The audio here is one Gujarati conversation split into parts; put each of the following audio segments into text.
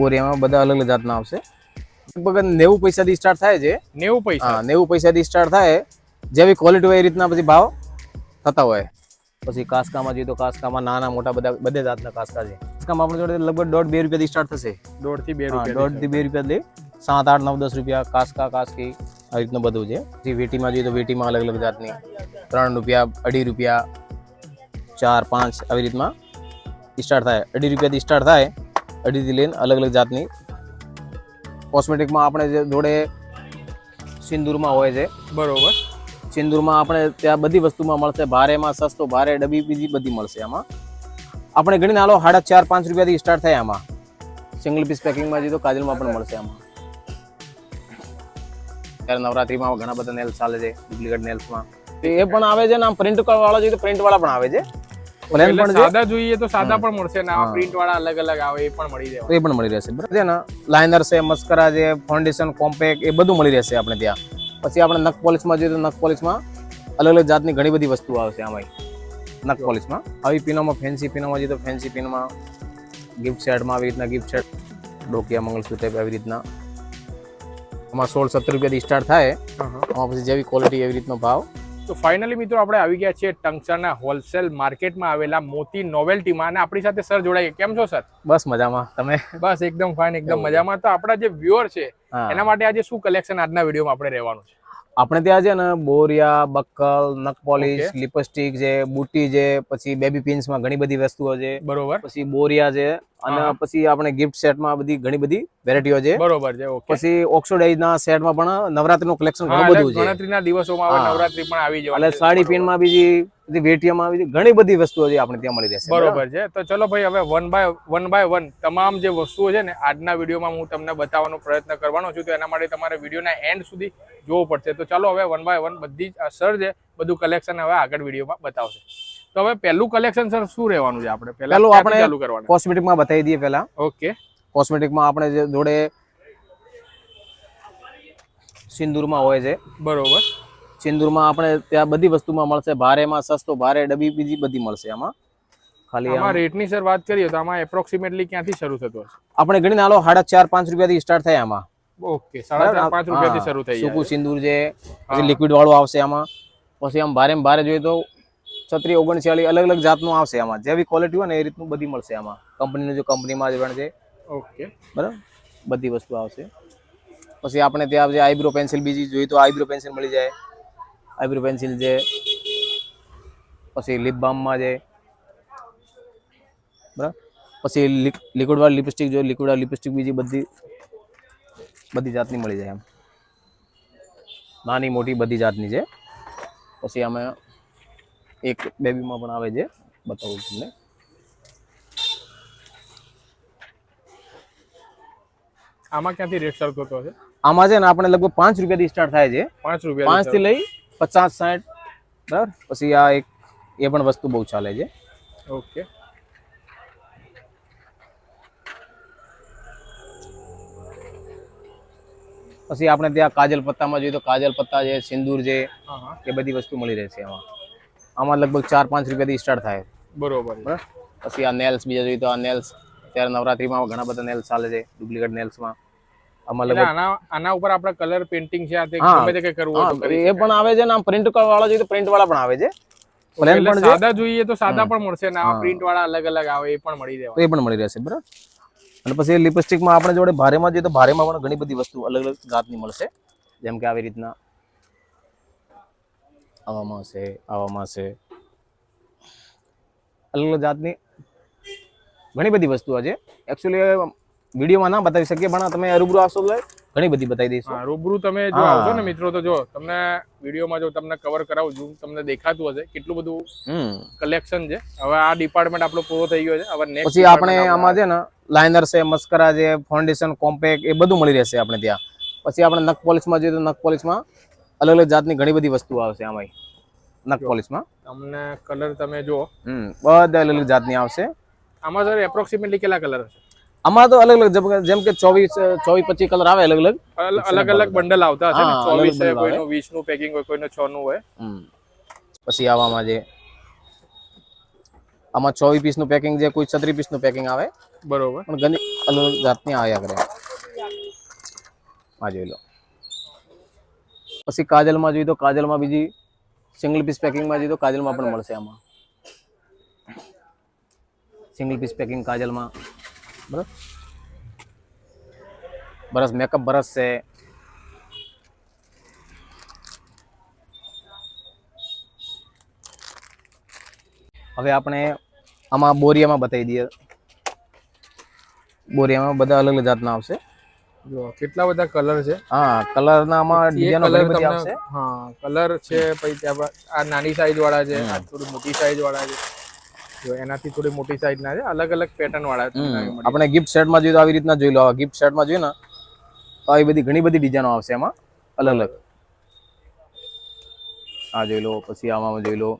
બોરિયામાં બધા અલગ અલગ જાતના આવશે. લગભગ નેવું પૈસાથી સ્ટાર્ટ થાય છે. નેવું પૈસા. હા નેવું પૈસાથી સ્ટાર્ટ થાય. જેવી ક્વોલિટી હોય એ રીતના પછી ભાવ થતા હોય. પછી કાસકામાં જોઈએ તો કાસકામાં નાના મોટા બધા બધે જાતના કાસકા છે. કાસકામાં આપણી જોડે લગભગ દોઢ બે રૂપિયાથી સ્ટાર્ટ થશે. દોઢથી બે રૂપિયા દોઢથી બે રૂપિયા લે સાત આઠ નવ દસ રૂપિયા કાસકા કાસકી આ રીતનું બધું છે. પછી વેટીમાં જોઈએ તો વેટીમાં અલગ અલગ જાતની ત્રણ રૂપિયા અઢી રૂપિયા ચાર પાંચ આવી રીતમાં સ્ટાર્ટ થાય. અઢી રૂપિયાથી સ્ટાર્ટ થાય. અઢીથી લઈને અલગ અલગ જાતની. કોસ્મેટિકમાં આપણે જે જોડે સિંદૂરમાં હોય છે. બરોબર. સિંદૂરમાં આપણે ત્યાં બધી વસ્તુમાં મળશે ભારેમાં સસ્તો ભારે ડબ્બી બીજી બધી મળશે આમાં. આપણે ગણી નાલો સાડા ચાર પાંચ રૂપિયાથી સ્ટાર્ટ થાય આમાં. સિંગલ પીસ પેકિંગમાં જઈએ તો કાજલમાં પણ મળશે આમાં. ત્યારે નવરાત્રીમાં ઘણા બધા નેલ્સ ચાલે છે ડુપ્લિકેટ નેલ્સમાં એ પણ આવે છે ને આમ પ્રિન્ટ વાળા જોઈએ તો પ્રિન્ટ વાળા પણ આવે છે. પ્લેન પણ સાદા જોઈએ તો સાદા પણ મળશે ને આ પ્રિન્ટ વાળા અલગ અલગ આવે એ પણ મળી જાય એ પણ મળી રહેશે. બરાબર છે ને? લાઇનર છે મસ્કરા છે ફાઉન્ડેશન કોમ્પેક્ટ એ બધું મળી રહેશે આપણે ત્યાં. પછી આપણે નખ પોલિશમાં જોઈએ તો નખ પોલિશમાં અલગ અલગ જાતની ઘણી બધી વસ્તુઓ આવશે આમાં નખ પોલિશમાં. આવી પીનોમાં ફેન્સી પીનોમાં જોઈએ તો ફેન્સી પીનોમાં ગિફ્ટ સેટમાં આવી રીતના ગિફ્ટ સેટ ડોકિયા મંગળસૂત્ર આવી રીતના. આમાં સોળ સત્તર રૂપિયાથી સ્ટાર્ટ થાય. આમાં પછી જેવી ક્વોલિટી એવી રીતનો ભાવ. તો ફાઇનલી મિત્રો આપણે આવી ગયા છીએ ટંકસાના હોલસેલ માર્કેટમાં આવેલા મોતી નોવેલ્ટીમાં અને આપણી સાથે સર જોડાઈ ગયા. કેમ છો સર બસ મજામાં. તમે? બસ એકદમ ફાઇન એકદમ મજામાં. તો આપણા જે વ્યુઅર છે એના માટે આજે શું કલેક્શન આજના વિડીયોમાં આપણે રહેવાનું છે? આપણે ત્યાં છે ને બોરિયા બક્કલ નખ પોલિશ લિપસ્ટિક છે બુટ્ટી છે પછી બેબી પિન્સમાં ઘણી બધી વસ્તુઓ છે. બરોબર. પછી બોરિયા છે અને પછી આપણે ગિફ્ટ સેટમાં બધી ઘણી બધી વેરાયટીઓ છે. બરોબર છે ઓકે. પછી ઓક્સોડાઇઝ ના સેટમાં પણ નવરાત્રીનું કલેક્શન ઘણું બધું છે. ગણતરીના દિવસોમાં. નવરાત્રી પણ આવી એટલે સાડી પિનમાં બીજી બધી આવી બીજી ઘણી બધી વસ્તુઓ છે આપણે ત્યાં મળી રહેશે. બરોબર? છે. તો ચલો ભાઈ હવે one by one by one તમામ જે વસ્તુઓ છે ને આજના વિડીયોમાં હું તમને બતાવવાનો પ્રયત્ન કરવાનો છું. તો એના માટે તમારે વિડીયોના એન્ડ સુધી જોવું પડશે. તો ચાલો હવે વન બાય વન બધી જ સર છે બધું કલેક્શન હવે આગળ વિડીયોમાં બતાવશે. તો હવે પહેલું કલેક્શન સર શું રહેવાનું છે આપણે? પહેલું આપણે- ચાલુ કરવાનું. કોસ્મેટિકમાં બતાવી દઈએ પહેલા. ઓકે કોસ્મેટિકમાં આપણે જે જોડે સિંદૂરમાં હોય છે. બરોબર. સિંદૂરમાં આપણે ત્યાં બધી વસ્તુમાં મળશે. ભારેમાં સસ્તો ભારે ડબ્બી બીજી બધી મળશે આમાં. ખાલી આમાં રેટની સર વાત કરીએ તો આમાં એપ્રોક્સિમેટલી ક્યાંથી શરૂ થતો હશે? આપણે ગણીને હાલો સાડા ચાર પાંચ રૂપિયાથી સ્ટાર્ટ થાય આમાં. ઓકે સાડા ચાર પાંચ રૂપિયાથી શરૂ થઈ સૂકું સિંદૂર છે પછી લિક્વિડ વાળું આવશે આમાં. પછી આમ ભારે ભારે જોઈએ તો છત્રી ઓગણચાલીસ અલગ અલગ જાતનું આવશે આમાં. જેવી ક્વોલિટી હોય ને એ રીતનું બધી મળશે આમાં. કંપનીનું જો કંપનીમાં જ છે. ઓકે બરાબર? બધી વસ્તુ આવશે. પછી આપણે ત્યાં જે આઈબ્રો પેન્સિલ બીજી જોઈએ તો આઈબ્રો પેન્સિલ મળી જાય. આઈબ્રો પેન્સિલ છે પછી લિપ બામમાં છે બરાબર? પછી લિક્વિડ વાળી લિપસ્ટિક જોઈએ લિક્વિડ વાળી લિપસ્ટિક બીજી બધી બધી જાતની મળી જાય એમ. નાની મોટી બધી જાતની છે. પછી અમે એક બેબીમાં પણ આવે છે બતાવું તમને. આમાં ક્યાંથી રેટ શરૂ થતો છે આમાં છે ને આપણે લગભગ પાંચ રૂપિયાથી સ્ટાર્ટ થાય છે. પાંચ રૂપિયા પાંચથી લઈ પચાસ સાઠ બરાબર? પછી આ એક એ પણ વસ્તુ બહુ ચાલે છે. ઓકે. પછી આપણે ત્યાં કાજલ પત્તામાં જોઈએ તો કાજલ પત્તા છે સિંદૂર છે એ બધી વસ્તુ મળી રહેશે આમાં આમાં લગભગ ચાર પાંચ રૂપિયાથી સ્ટાર્ટ થાય. બરોબર. બરાબર? પછી આ નેલ્સ બીજા જોઈએ તો આ નેલ્સ ત્યારે નવરાત્રીમાં ઘણા બધા નેલ્સ ચાલે છે ડુપ્લિકેટ નેલ્સમાં આમાં લગભગ આના ઉપર આપણે કલર પેઇન્ટિંગ છે આ તે ગમે તે કંઈ કરવું હોય તો હા, કરી એ પણ આવે છે ને આમ પ્રિન્ટ વાળા જોઈએ તો પ્રિન્ટ વાળા પણ આવે છે. પ્લેન પણ છે સાદા જોઈએ તો સાદા પણ મળશે ને આ પ્રિન્ટ વાળા અલગ અલગ આવે એ પણ મળી એ પણ મળી રહેશે બરાબર? અને પછી લિપસ્ટિકમાં આપણે જોડે ભારેમાં જોઈએ તો ભારેમાં પણ ઘણી બધી વસ્તુ અલગ અલગ જાતની મળશે. જેમ કે આવી રીતના આવામાં છે આવામાં છે અલગ અલગ જાતની ઘણી બધી વસ્તુઓ છે. એકચ્યુઅલી વિડીયોમાં ના બતાવી શકીએ પણ તમે રૂબરૂ આવશો તો ઘણી બધી બતાવી દઈશું. રૂબરૂ તમે જો આવશો ને મિત્રો તો જો તમને વિડીયોમાં જો તમને કવર કરાવું છું તમને દેખાતું હશે કેટલું બધું કલેક્શન છે. હવે આ ડિપાર્ટમેન્ટ આપણો પૂરો થઈ ગયો છે. હવે નેક્સ્ટ પછી આપણે આમાં છે ને લાઇનર છે મસ્કરા છે ફાઉન્ડેશન કોમ્પેક્ટ એ બધું મળી રહેશે આપણે ત્યાં. પછી આપણે નખ પોલિશમાં જોઈએ તો નખ પોલિશમાં અલગ અલગ જાતની ઘણી બધી વસ્તુઓ આવશે આમાં નખ. પોલિશમાં તમને કલર તમે જો બધા અલગ અલગ જાતની આવશે. આમાં સર એપ્રોક્સિમેટલી કેટલા કલર હશે? આમાં તો અલગ અલગ જેમ- કે ચોવીસ ચોવીસ પચીસ કલર આવે અલગ અલગ અલગ અલગ બંડલ આવતા હશે ને? ચોવીસ છે કોઈનું વીસનું પેકિંગ હોય કોઈનું છ નું હોય પછી આવામાં જે આમાં ચોવીસ પીસનું પેકિંગ જે કોઈ છત્રીસ પીસનું પેકિંગ આવે. બરોબર. પણ ઘણી અલગ અલગ જાતની આવ્યા કરે આ જોઈ લો. પછી કાજલમાં જોઈએ તો કાજલમાં બીજી સિંગલ પીસ પેકિંગમાં જોઈએ તો કાજલમાં પણ મળશે આમાં. સિંગલ પીસ પેકિંગ કાજલમાં. બરાબર? બરસ મેકઅપ બરસ છે. હવે આપણે આમાં બોરિયામાં બતાવી દઈએ. બોરિયામાં બધા અલગ અલગ જાતના આવશે. જો કેટલા બધા કલર છે? હા કલરના આમાં ડિઝાઇનો કલર ઘણી બધી આવશે. હા કલર છે પછી ત્યાં આ નાની સાઈઝ વાળા છે આ થોડી મોટી સાઈઝ વાળા છે. જો એનાથી થોડી મોટી સાઈઝ ના છે. અલગ અલગ પેટર્ન વાળા આપણે ગિફ્ટ સેટમાં જોઈએ તો આવી રીતના જોઈ લો. ગિફ્ટ સેટમાં જોઈએ ને તો આવી બધી ઘણી બધી ડિઝાઇનો આવશે એમાં. અલગ અલગ. આ જોઈ લો પછી આમાં જોઈ લો.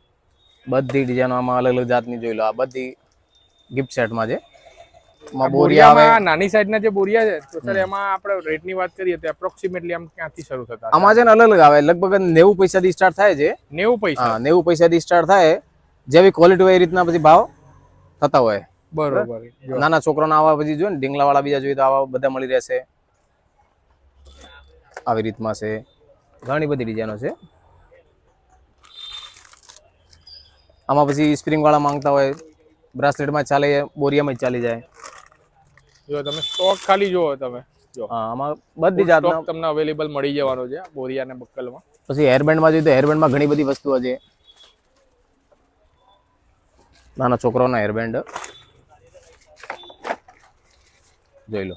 બધી ડિઝાઇનો આમાં અલગ અલગ જાતની જોઈ લો. આ બધી ગિફ્ટ સેટમાં છે. બોરિયા આવે. નાની સાઈઝ ના જે બોરિયા છે તો સર એમાં આપણે રેટની વાત કરીએ તો એપ્રોક્સિમેટલી આમ ક્યાંથી શરૂ થતા આમાં છે ને અલગ અલગ આવે. લગભગ નેવું પૈસાથી સ્ટાર્ટ થાય છે. નેવું પૈસા. નેવું પૈસાથી સ્ટાર્ટ થાય. જેવી ક્વોલિટી હોય એ રીતના પછી ભાવ થતા હોય. બરોબર. નાના છોકરાના આવા પછી જો ને ઢીંગલા વાળા બીજા જોઈએ તો આવા બધા મળી રહેશે. આવી રીતમાં છે. ઘણી બધી ડિઝાઇનો છે. આમાં પછી સ્પ્રિંગ વાળા માંગતા હોય બ્રાસલેટમાં ચાલે બોરિયામાં ચાલી જાય. જો તમે સ્ટોક ખાલી જુઓ તમે. જો. હા આમાં બધી જાતના તમને અવેલેબલ મળી જવાનો છે બોરિયા અને બક્કલમાં. પછી હેરબેન્ડમાં જોઈએ તો હેરબેન્ડમાં ઘણી બધી વસ્તુઓ છે. નાના છોકરાઓના હેરબેન્ડ જોઈ લો.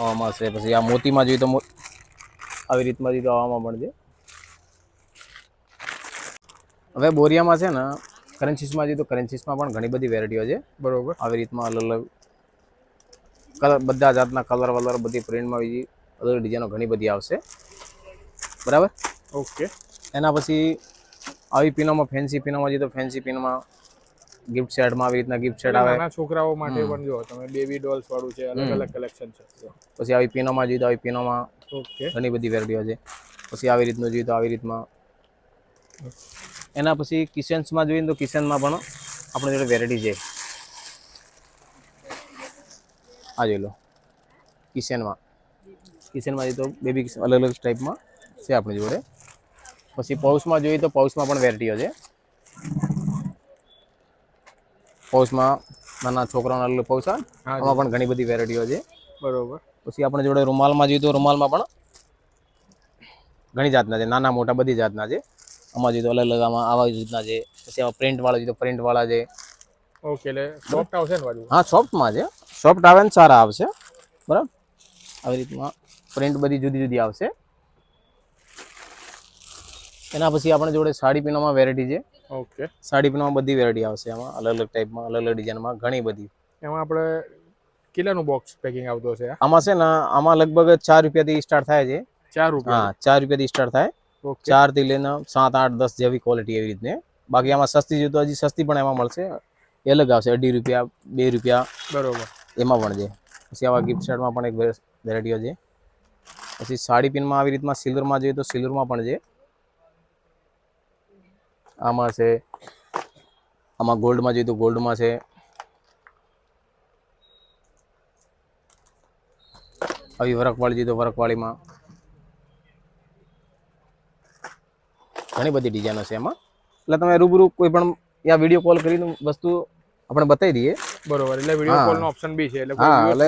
આમાં છે. પછી આ મોતીમાં જોઈએ તો આવી રીતમાં જોઈએ તો આવામાં પણ છે. હવે બોરિયામાં છે ને કરન્સીસમાં જોઈએ તો કરન્સીસમાં પણ ઘણી બધી વેરાયટીઓ છે. બરોબર. આવી રીતમાં અલગ અલગ કલર બધા જાતના કલર વલર બધી પ્રિન્ટમાં બીજી અલગ અલગ ડિઝાઇનો ઘણી બધી આવશે. બરાબર? ઓકે. એના પછી આવી પીનોમાં ફેન્સી પીનોમાં જઈએ તો ફેન્સી પીનોમાં ગિફ્ટ સેટમાં આવી રીતના ગિફ્ટ સેટ આવે. નાના છોકરાઓ માટે પણ જો તમે બેબી ડોલ્સ વાળું છે અલગ અલગ કલેક્શન છે. પછી આવી પીનોમાં જોઈએ તો આવી પીનોમાં ઓકે. ઘણી બધી વેરાયટીઓ છે. પછી આવી રીતનું જોઈએ તો આવી રીતમાં એના પછી કિચન્સમાં જોઈએ તો કિચનમાં પણ આપણે જોડે વેરાયટી છે. આ જોઈ લો. કિશનમાં. જોઈએ તો બેબી કિશન અલગ અલગ ટાઈપમાં છે આપણી જોડે. પછી પૌસમાં જોઈએ તો પૌસમાં પણ વેરાયટીઓ છે પૌસમાં નાના છોકરાઓના અલગ પાઉચ આમાં પણ ઘણી બધી વેરાયટીઓ છે બરોબર. પછી આપણે જોડે રૂમાલમાં જોઈએ તો રૂમાલમાં પણ ઘણી જાતના છે. નાના મોટા બધી જાતના છે. આમાં જોઈએ તો અલગ અલગ આમાં આવા રીતના છે. પછી આમાં પ્રિન્ટ વાળા જોઈએ તો પ્રિન્ટ વાળા છે. ઓકે એટલે સોફ્ટ આવશે ને બાજુ હા સોફ્ટમાં છે. સોફ્ટ આવે ને સારા આવશે બરાબર? આવી રીતના પ્રિન્ટ બધી જુદી જુદી આવશે. એના પછી આપણે જોડે સાડી પીનોમાં વેરાયટી છે. ઓકે. સાડી પીનોમાં બધી વેરાયટી આવશે એમાં. અલગ અલગ ટાઈપમાં અલગ અલગ ડિઝાઇનમાં ઘણી બધી. એમાં આપણે કેટલાનું બોક્સ પેકિંગ આવતો છે આમાં છે ને આમાં લગભગ ચાર રૂપિયાથી સ્ટાર્ટ થાય છે. ચાર રૂપિયા? હા ચાર રૂપિયાથી સ્ટાર્ટ થાય. ચારથી ચારથી લઈને સાત આઠ દસ જેવી ક્વોલિટી એવી રીતને. બાકી આમાં સસ્તી જોઈએ તો હજી સસ્તી પણ એમાં મળશે. એ અલગ આવશે અઢી રૂપિયા બે રૂપિયા. બરોબર. એમાં પણ છે. પછી આવા ગિફ્ટ સેટમાં પણ એક વેરાયટીઓ છે. પછી સાડી પિનમાં આવી રીતના સિલ્વરમાં જોઈએ તો સિલ્વરમાં પણ છે. આમાં છે. આમાં ગોલ્ડમાં જોઈએ તો ગોલ્ડમાં છે. આવી વરખવાળી જોઈએ તો વરખવાળીમાં. ઘણી બધી ડિઝાઇનો છે એમાં. એટલે તમે રૂબરૂ કોઈ પણ યા વીડિયો કોલ કરીને વસ્તુ આપણે બતાવી દઈએ. બરોબર એટલે વિડિયો કોલ નો ઓપ્શન બી છે એટલે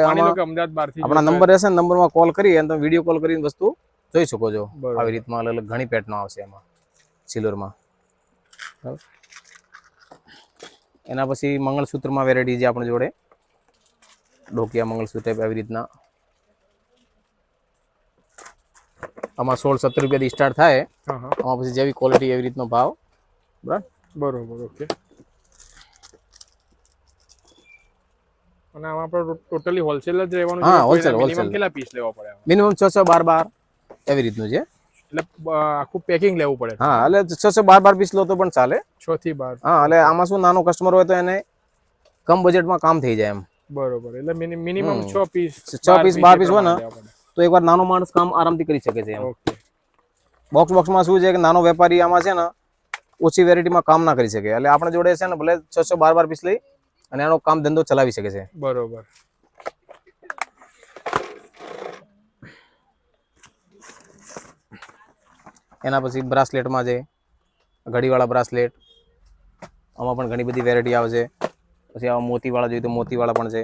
માની લો કે અમદાવાદ બહારથી આપણા નંબર રહેશે ને નંબરમાં કોલ કરી અને તમે વિડિયો કોલ કરીને વસ્તુ જોઈ શકો છો. આવી રીતમાં અલગ અલગ ઘણી પેટર્નો આવશે એમાં સિલ્વરમાં. એના પછી મંગળસૂત્રમાં વેરાયટી છે આપણી જોડે. ડોકિયા મંગળસૂત્ર આવી રીતના. આમાં સોળ સત્તર રૂપિયાથી સ્ટાર્ટ થાય. આમાં પછી જેવી ક્વોલિટી એવી રીતનો ભાવ. બરાબર? બરોબર ઓકે અને આમાં આપણે ટોટલી હોલસેલ જ રહેવાનું હા, મિનિમમ wholesale. કેટલા પીસ લેવા પડે મિનિમમ મિનિમમ છસો બાર બાર એવી રીતનું છે. એટલે આખું પેકિંગ લેવું પડે. હા એટલે છસો બાર બાર પીસ લો તો પણ ચાલે. 6 થી બાર. હા એટલે આમાં શું નાનો કસ્ટમર હોય તો એને કમ બજેટમાં કામ થઈ જાય એમ. બરોબર એટલે મિનિમમ 6 પીસ છ પીસ બાર પીસ હોય ને? તો એકવાર નાનો માણસ કામ આરામથી કરી શકે છે એમ. ઓકે. બોક્સ બોક્સમાં શું છે કે નાનો વેપારી આમાં છે ને ઓછી વેરાયટીમાં કામ ના કરી શકે. એટલે આપણે જોડે છે ને ભલે છસો બાર બાર પીસ લઈ અને એનો કામ ધંધો ચલાવી શકે છે. બરોબર. એના પછી બ્રાસલેટમાં છે ઘડીવાળા બ્રાસલેટ આમાં પણ ઘણી બધી વેરાયટી આવે છે. પછી આવા મોતીવાળા જોઈએ તો મોતીવાળા પણ છે.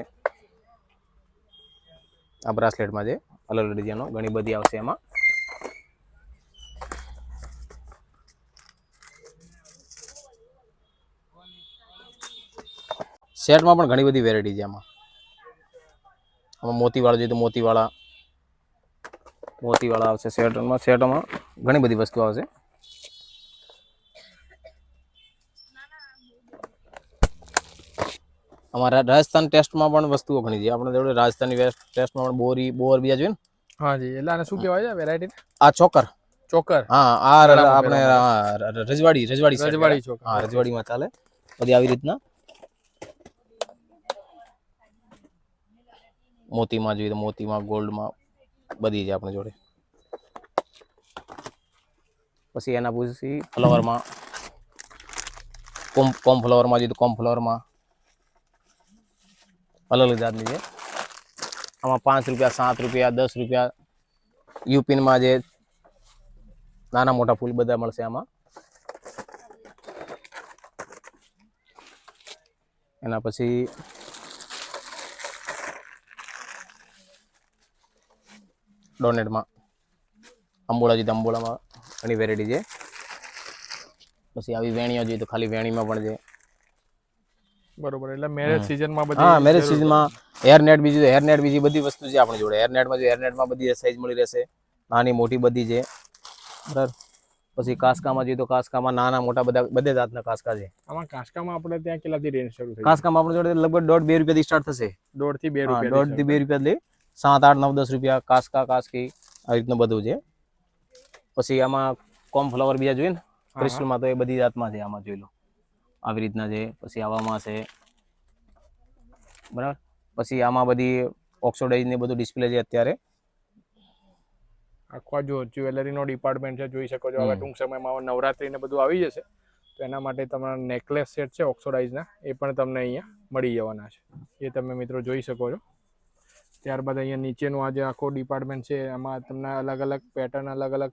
આ બ્રાસલેટમાં છે અલગ અલગ ડિઝાઇનો ઘણી બધી આવશે એમાં. સેટમાં પણ ઘણી બધી વેરાયટી છે આમાં. આમાં મોતીવાળા જોઈએ તો મોતીવાળા મોતીવાળા આવશે સેટમાં સેટમાં ઘણી બધી વસ્તુ આવશે. અમારા રાજસ્થાન ટેસ્ટમાં પણ વસ્તુઓ ઘણી છે. આપણે જોડે રાજસ્થાની ટેસ્ટમાં પણ બોરી બોર બીજા જોઈએ ને. હા જી. એટલે આને શું કહેવાય છે? વેરાયટી આ ચોકર. ચોકર. હા આ આપણે રજવાડી રજવાડી રજવાડી ચોકર. હા રજવાડીમાં ચાલે. બધી આવી રીતના. મોતીમાં જોઈએ તો મોતીમાં, ગોલ્ડમાં બધી છે આપણે જોડે. પછી એના પછી ફ્લાવરમાં કોમ કોમ ફ્લાવરમાં જોઈએ તો કોમ ફ્લાવરમાં અલગ અલગ જાતની છે. આમાં પાંચ રૂપિયા, સાત રૂપિયા, દસ રૂપિયા યુપીનમાં જે નાના મોટા ફૂલ બધા મળશે આમાં. એના પછી ડોનેટમાં અંબોળા જોઈએ તો અંબોળામાં ઘણી વેરાયટી છે. પછી આવી વેણીઓ જોઈએ તો ખાલી વેણીમાં પણ છે. બરોબર એટલે મેરેજ સિઝનમાં બધી હા મેરેજ સિઝનમાં હેર નેટ બીજી હેર નેટ બીજી બધી વસ્તુ છે આપણી જોડે. હેર નેટમાં જો હેર નેટમાં બધી સાઈઝ મળી રહેશે. નાની મોટી બધી છે. બરાબર. પછી કાસકામાં જોઈએ તો કાસકામાં નાના મોટા બધા બધે જાતના કાસકા છે. આમાં કાસકામાં આપણે ત્યાં કેટલાથી રેન્જ શરૂ થાય કાસકામાં આપણે જોડે લગભગ દોઢ બે રૂપિયાથી સ્ટાર્ટ થશે. દોઢથી બે રૂપિયા દોઢથી બે રૂપિયા સાત આઠ નવ દસ રૂપિયા કાસકા કાસકી આ રીતનું બધું છે. પછી આમાં કોમ ફ્લાવર બીજા જોઈએ ને ક્રિસ્ટલમાં તો એ બધી જાતમાં છે આમાં જોઈ લો. આવી રીતના છે પછી આવામાં છે. બરાબર? પછી આમાં બધી ઓક્સોડાઇઝ ને બધું ડિસ્પ્લે છે અત્યારે. આખો જો જ્વેલરીનો ડિપાર્ટમેન્ટ છે જોઈ શકો છો. હવે ટૂંક સમયમાં નવરાત્રી ને બધું આવી જશે. તો એના માટે તમારા નેકલેસ સેટ છે ઓક્સોડાઇઝના એ પણ તમને અહીંયા મળી જવાના છે. એ તમે મિત્રો જોઈ શકો છો. ત્યારબાદ અહીંયા નીચેનું આ જે આખો ડિપાર્ટમેન્ટ છે એમાં તમને અલગ અલગ પેટર્ન અલગ અલગ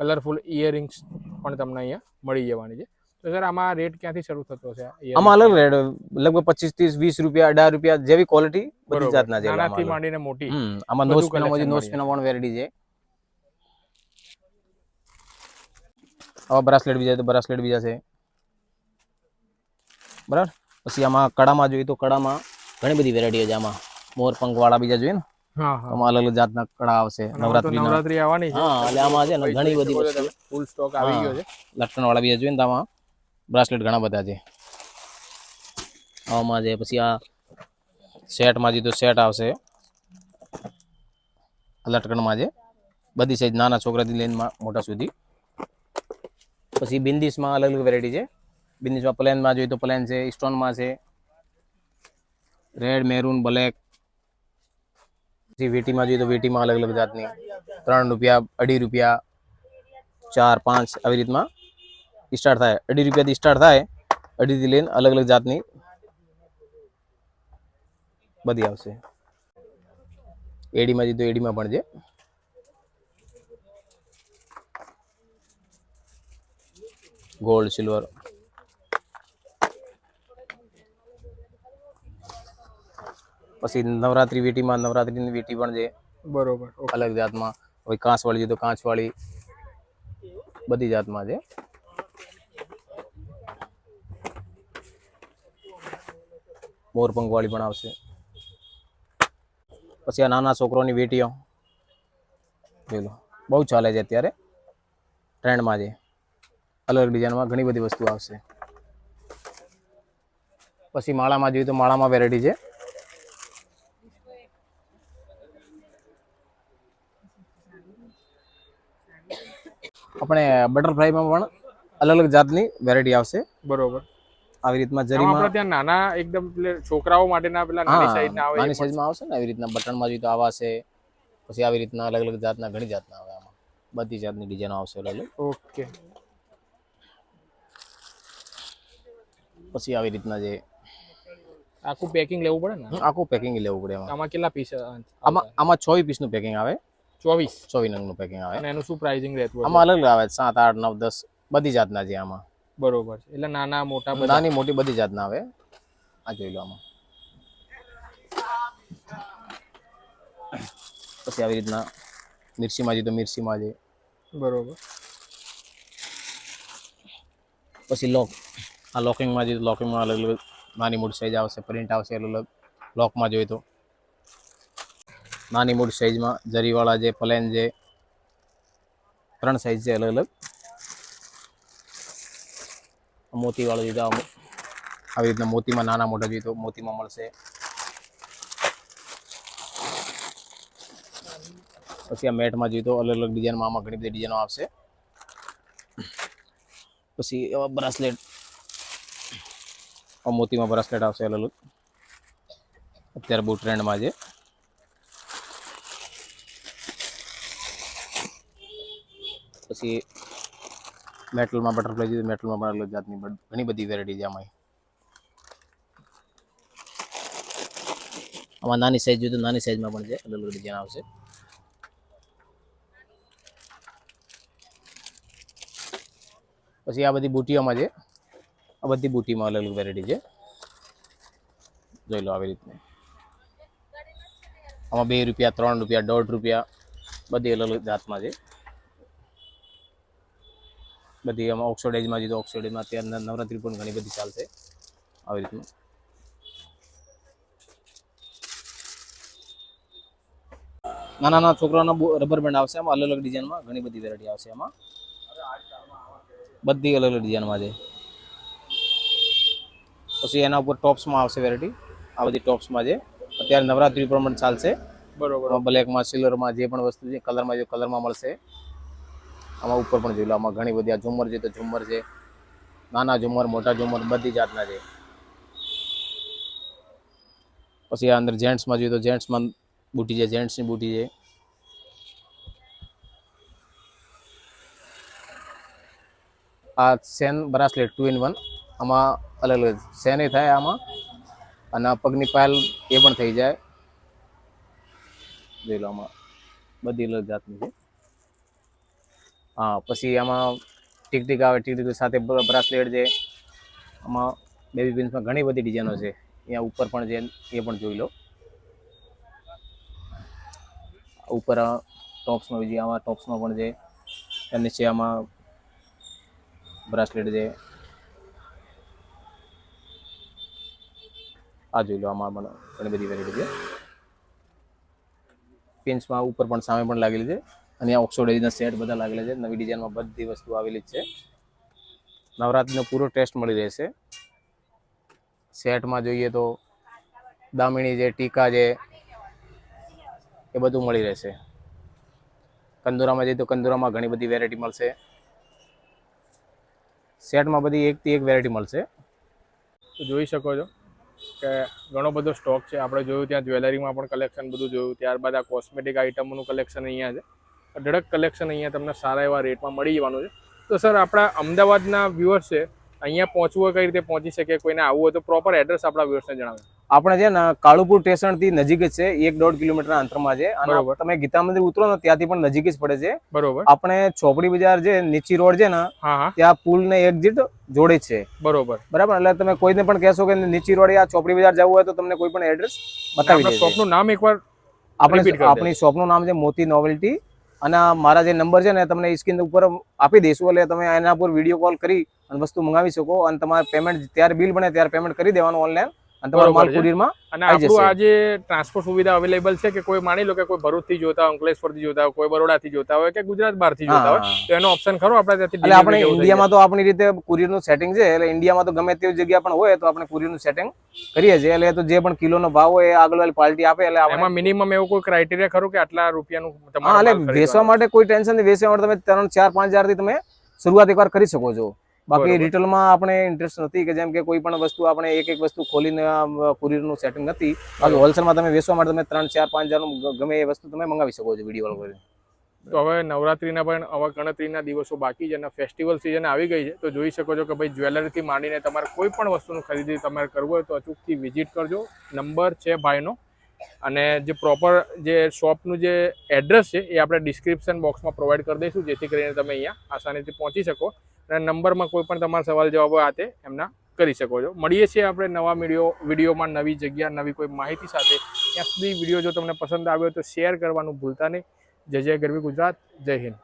કલરફુલ ઇયરિંગ્સ પણ તમને અહીંયા મળી જવાની છે. તો સર આમાં રેટ ક્યાંથી શરૂ થતો છે આમાં અલગ રેટ લગભગ પચીસ ત્રીસ વીસ રૂપિયા અઢાર રૂપિયા જેવી ક્વોલિટી બધી જાતના છે આમાં નાનાથી માંડીને મોટી. આમાં નોસ પેનો નો નોસ પેનો પણ વેરાયટી છે. આવા બ્રાસલેટ બીજા તો બ્રાસલેટ બીજા છે. બરાબર? પછી આમાં કડામાં જોઈએ તો કડામાં ઘણી બધી વેરાયટી છે આમાં. મોર પંખ વાળા બીજા જોઈએ ને? આમાં અલગ અલગ જાતના કડા આવશે નવરાત્રી નવરાત્રી આવવાની છે. હા એટલે આમાં છે ને ઘણી બધી વસ્તુ ફૂલ સ્ટોક આવી ગયો છે. લટકણ વાળા બીજા જોઈએ ને આમાં. બ્રાસલેટ ઘણા બધા છે. આમાં છે પછી આ સેટમાં જે તો સેટ આવશે. લટકણમાં છે. બધી સાઈઝ નાના છોકરાથી લઈને મા- મોટા સુધી. પછી બિંદીસમાં અલગ અલગ વેરાયટી છે. બિંદીસમાં પ્લેનમાં જોઈએ તો પ્લેન છે સ્ટોનમાં છે. રેડ મેરૂન બ્લેક પછી વેટીમાં જોઈએ તો વેટીમાં અલગ અલગ જાતની ત્રણ રૂપિયા, અઢી રૂપિયા, ચાર, પાંચ આવી રીતમાં સ્ટાર્ટ થાય. અઢી રૂપિયાથી સ્ટાર્ટ થાય, અઢીથી લઈને અલગ અલગ જાતની બધી આવશે. એડીમાં જઈએ તો એડીમાં પણ છે ગોલ્ડ સિલ્વર પછી નવરાત્રી વીટીમાં નવરાત્રીની વીટી પણ છે બરોબર અલગ જાતમાં કોઈ કાંસવાળી જોઈએ તો કાંસવાળી બધી જાતમાં છે. મોરપંખ વાળી પણ આવશે. પછી આ નાના છોકરોની વેટીઓ જોઈ લો બહુ ચાલે છે અત્યારે. ટ્રેન્ડમાં છે. અલગ અલગ ડિઝાઇનમાં ઘણી બધી વસ્તુ આવશે. પછી માળામાં જોઈએ તો માળામાં વેરાયટી છે. આપણે બટરફ્લાયમાં પણ અલગ અલગ જાતની વેરાયટી આવશે. બરોબર. આવી રીતના આમાં જરીમાં ત્યાં નાના એકદમ છોકરાઓ માટેના પેલા નાની સાઈઝના આવે નાની સાઈઝમાં આવશે ને આવી રીતના બટનમાં જોઈએ તો આવા છે. પછી આવી રીતના અલગ અલગ જાતના ઘણી જાતના આવે આમાં. બધી જાતની ડિઝાઇન આવશે અલગ ઓકે. પછી આવી રીતના જે આખું પેકિંગ લેવું પડે ને? આખું પેકિંગ લેવું પડે આમાં કેટલા પીસ આમાં આમાં છ પીસનું પેકિંગ આવે. ચોવીસ. ચોવીસ નંગનું પેકિંગ આવે. અને એનું શું પ્રાઇસિંગ રહેતું આમાં અલગ આવે. સાત આઠ નવ દસ બધી જાતના છે આમાં. બરોબર છે. એટલે નાના મોટા નાની મોટી બધી જાતના આવે. આ જોઈ લો આમાં. પછી આવી રીતના મિર્ચીમાં જોઈએ તો મિર્ચીમાં છે બરોબર. પછી લોક આ લોકિંગમાં જોઈએ તો લોકિંગમાં અલગ અલગ નાની મોટી સાઈઝ આવશે પ્રિન્ટ આવશે અલગ અલગ લોકમાં જોઈએ તો. નાની મોટી સાઈઝમાં જરીવાળા છે પ્લેન છે ત્રણ સાઈઝ છે અલગ અલગ. મોતીવાળો મો- આવી રીતના મોતીમાં નાના મોટા જોઈએ મોતીમાં મળશે. પછી આ મેટમાં જોઈએ અલગ અલગ ડિઝાઇનમાં આમાં ઘણી બધી ડિઝાઇનો આવશે. પછી એવા બ્રાસલેટ મોતીમાં બ્રાસલેટ આવશે અલગ અલગ. અત્યારે બહુ ટ્રેન્ડમાં છે. પછી મેટલમાં બટરફ્લાય જોઈએ મેટલમાં પણ અલગ જાતની ઘણી બધી વેરાયટી છે આમાં આમાં નાની સાઈઝ જોઈએ તો નાની સાઈઝમાં પણ છે. અલગ અલગ ડિઝાઇન આવશે. પછી આ બધી બુટીઓમાં છે. આ બધી બુટીમાં અલગ અલગ વેરાયટી છે. જોઈ લો આવી રીતની. આમાં બે રૂપિયા, ત્રણ રૂપિયા, દોઢ રૂપિયા, બધી અલગ અલગ જાતમાં છે. બધી આમાં ઓક્સોડાઇઝમાં જીધો ઓક્સોડાઇઝમાં અત્યારે નવરાત્રી પણ ઘણી બધી ચાલશે આવી રીતનું. નાના નાના છોકરાઓના રબર બેન્ડ આવશે આમાં અલગ અલગ ડિઝાઇનમાં ઘણી બધી વેરાયટી આવશે એમાં બધી અલગ અલગ ડિઝાઇનમાં છે. પછી એના ઉપર ટોપ્સમાં આવશે વેરાયટી આ બધી ટોપ્સમાં છે. અત્યારે નવરાત્રી પ્રમાણે ચાલશે. બરોબર. બ્લેકમાં સિલ્વરમાં જે પણ વસ્તુ છે કલરમાં જે કલરમાં મળશે. આમાં ઉપર પણ જોઈ લો, આમાં ઘણી બધી આ ઝુમર છે, તો ઝુમર છે, નાના ઝુમર મોટા ઝુમર બધી જાતના છે. પછી આ અંદર જેન્ટ્સમાં જોઈએ તો જેન્ટ્સમાં બુટી છે જેન્ટ્સની બુટી છે. આ સેન બ્રાસલેટ ટુ ઇન વન આમાં અલગ અલગ સેને થાય આમાં, અને પગની પાયલ એ પણ થઈ જાય. જોઈ લો આમાં બધી અલગ જાતની છે. હા પછી આમાં ટીક ટીક આવે, ટીક ટીક સાથે બ્રાસલેટ છે. આમાં બેબી પિન્સમાં ઘણી બધી ડિઝાઇનો છે. અહીંયા ઉપર પણ છે, એ પણ જોઈ લો. ઉપર ટોપ્સમાં બીજી આમાં ટોપ્સમાં પણ છે. અને નીચે આમાં બ્રાસલેટ છે. આ જોઈ લો, આમાં પણ ઘણી બધી વેરાયટી છે. પિન્સમાં ઉપર પણ સામે પણ લાગેલી છે. અને આ ઓક્સોડાઇઝના સેટ બધા લાગેલા છે. નવી ડિઝાઇનમાં બધી વસ્તુ આવેલી જ છે. નવરાત્રિનો પૂરો ટેસ્ટ મળી રહેશે. સેટમાં જોઈએ તો દામિણી છે ટીકા છે એ બધું મળી રહેશે. કંદોરામાં જઈએ તો કંદોરામાં ઘણી બધી વેરાયટી મળશે. સેટમાં બધી એકથી એક વેરાયટી મળશે. તો જોઈ શકો છો કે ઘણો બધો સ્ટોક છે. આપણે જોયું ત્યાં જ્વેલરીમાં પણ કલેક્શન બધું જોયું. ત્યારબાદ આ કોસ્મેટિક આઇટમોનું કલેક્શન અહીંયા છે. અઢળક કલેક્શન અહીંયા તમને સારા એવા રેટમાં મળી જવાનું છે. તો સર આપણા અમદાવાદના વ્યુઅર્સ છે અહીંયા પહોંચવું કઈ રીતે પહોંચી શકે? કોઈને આવવું હોય તો પ્રોપર એડ્રેસ આપણા વ્યુઅર્સને જણાવે. આપણે છે ને કાળુપુર સ્ટેશનથી નજીક જ છે એક દોઢ કિલોમીટરના અંતરમાં છે. અને તમે ગીતા મંદિર ઉતરો ને ત્યાંથી પણ નજીક જ પડે છે. બરોબર. આપણે ચોપડી બજાર જે નીચી રોડ છે ને ત્યાં પુલ ને એક્ઝિટ જોડે છે. બરોબર. બરાબર? એટલે તમે કોઈને પણ કહેશો કે નીચી રોડે આ ચોપડી બજાર જવું હોય તો તમને કોઈ પણ એડ્રેસ બતાવી દેશે. શોપનું નામ એકવાર આપણે આપણી શોપનું નામ છે મોતી નોવેલ્ટી અને મારા જે નંબર છે ને તમને સ્ક્રીન ઉપર આપી દઈશું, એટલે તમે એના પર વીડિયો કોલ કરી અને વસ્તુ મંગાવી શકો અને તમારે પેમેન્ટ ત્યારે બિલ બને ત્યારે પેમેન્ટ કરી દેવાનું ઓનલાઈન અને તમારો માલ કુરિયરમાં અને આપણું આ જે ટ્રાન્સપોર્ટ સુવિધા અવેલેબલ છે કે કોઈ માની લો કે કોઈ ભરૂચથી જોતા હોય અંકલેશ્વરથી જોતા હોય કોઈ બરોડાથી જોતા હોય કે ગુજરાત બહારથી જોતા હોય. તો એનો ઓપ્શન ખરો? આપણે ત્યાંથી એટલે આપણે ઇન્ડિયામાં તો આપણી રીતે કુરિયરનું સેટિંગ છે એટલે ઇન્ડિયામાં તો ગમે તેવી જગ્યા પણ હોય તો આપણે કુરિયરનું સેટિંગ કરીએ છીએ. એટલે તો જે પણ કિલોનો ભાવ હોય એ આગળ વાળી પાર્ટી આપે એટલે? એમાં મિનિમમ એવું કોઈ ક્રાઇટેરિયા ખરું કે આટલા રૂપિયાનું તમારે એટલે વેચવા માટે કોઈ ટેન્શન નહીં. વેચવા માટે તમે ત્રણ ચાર પાંચ હજારથી તમે શરૂઆત એકવાર કરી શકો છો. બાકી રિટેલમાં આપણે ઇન્ટરેસ્ટ નથી કે જેમ કે કોઈ પણ વસ્તુ આપણે એક એક વસ્તુ ખોલીને કુરિયરનું સેટિંગ નથી. બાકી હોલસેલમાં તમે વેચવા માટે તમે ત્રણ ચાર પાંચ હજારનું ગમે એ વસ્તુ તમે મંગાવી શકો છો વીડિયો કોલ કરીને તો હવે નવરાત્રીના પણ હવે ગણતરીના દિવસો બાકી છે અને ફેસ્ટિવલ સિઝન આવી ગઈ છે તો જોઈ શકો છો કે ભાઈ જ્વેલરીથી માંડીને તમારે કોઈ પણ વસ્તુનું ખરીદી તમારે કરવું હોય તો અચૂકથી વિઝિટ કરજો. નંબર છે ભાઈનો. અને જે પ્રોપર જે શોપનું જે એડ્રેસ છે એ આપણે ડિસ્ક્રિપ્શન બોક્સમાં પ્રોવાઈડ કરી દઈશું જેથી કરીને તમે અહીંયા આસાનીથી પહોંચી શકો. અને નંબરમાં કોઈ પણ તમારા સવાલ જવાબ આ તે એમના કરી શકો છો. મળીએ છીએ આપણે નવા વીડિયો, વિડીયોમાં નવી જગ્યા, નવી કોઈ માહિતી સાથે. ત્યાં સુધી વીડિયો જો તમને પસંદ આવ્યો તો શેર કરવાનું ભૂલતા નહીં. જય જય ગરવી ગુજરાત, જય હિન્દ.